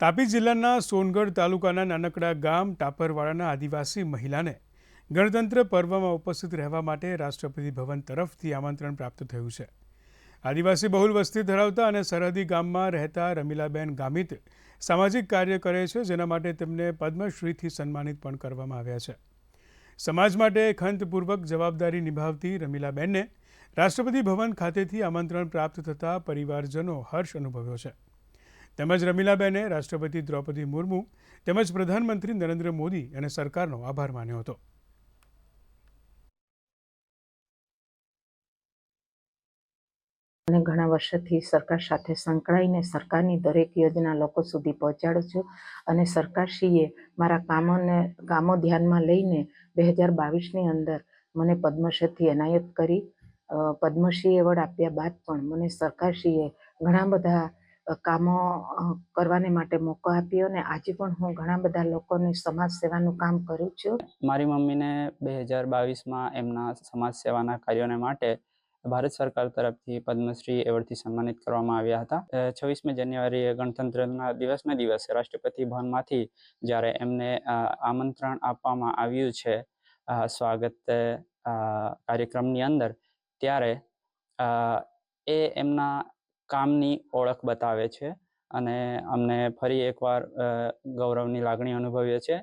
તાપી જિલ્લાના સોનગઢ તાલુકાના નાનકડા ગામ ટાપરવાડાના આદિવાસી મહિલાને ગણતંત્ર પર્વમાં ઉપસ્થિત રહેવા માટે રાષ્ટ્રપતિ ભવન તરફથી આમંત્રણ પ્રાપ્ત થયું છે. આદિવાસી બહુલ વસ્તી ધરાવતા અને સરહદી ગામમાં રહેતા રમીલાબેન ગામિત સામાજિક કાર્ય કરે છે, જેના માટે તેમને પદ્મશ્રીથી સન્માનિત પણ કરવામાં આવ્યા છે. સમાજ માટે ખંતપૂર્વક જવાબદારી નિભાવતી રમીલાબેનને રાષ્ટ્રપતિ ભવન ખાતેથી આમંત્રણ પ્રાપ્ત થતાં પરિવારજનો હર્ષ અનુભવ્યો છે. તેમજ રમીલાબેને રાષ્ટ્રપતિ દ્રૌપદી મુર્મુ તેમજ પ્રધાનમંત્રી નરેન્દ્ર મોદી અને સરકારનો આભાર માન્યો હતો. અને ઘણા વર્ષોથી સરકાર સાથે સંકળાઈને સરકારની દરેક યોજના લોકો સુધી પહોંચાડું છું અને સરકારશ્રીએ મારા કામોને, કામો ધ્યાનમાં લઈને બે હજાર બાવીસની અંદર મને પદ્મશ્રીથી એનાયત કરી. પદ્મશ્રી એવોર્ડ આપ્યા બાદ પણ મને સરકારશ્રીએ ઘણા બધા કામો કરવાની માટે મોકો આપ્યો અને આજે પણ હું ઘણા બધા લોકોની સમાજ સેવાનું કામ કરું છું. મારી મમ્મીને બે હજાર બાવીસમાં એમના સમાજ સેવાના કાર્યોને માટે ભારત સરકાર તરફથી પદ્મશ્રી એવોર્ડથી સન્માનિત કરવામાં આવ્યા હતા. છવ્વીસમી જાન્યુઆરીએ ગણતંત્રના દિવસના દિવસે રાષ્ટ્રપતિ ભવનમાંથી જ્યારે એમને આમંત્રણ આપવામાં આવ્યું છે સ્વાગત કાર્યક્રમની અંદર, ત્યારે એ એમના કામની ઓળખ બતાવે છે અને અમને ફરી એકવાર ગૌરવની લાગણી અનુભવીએ છીએ.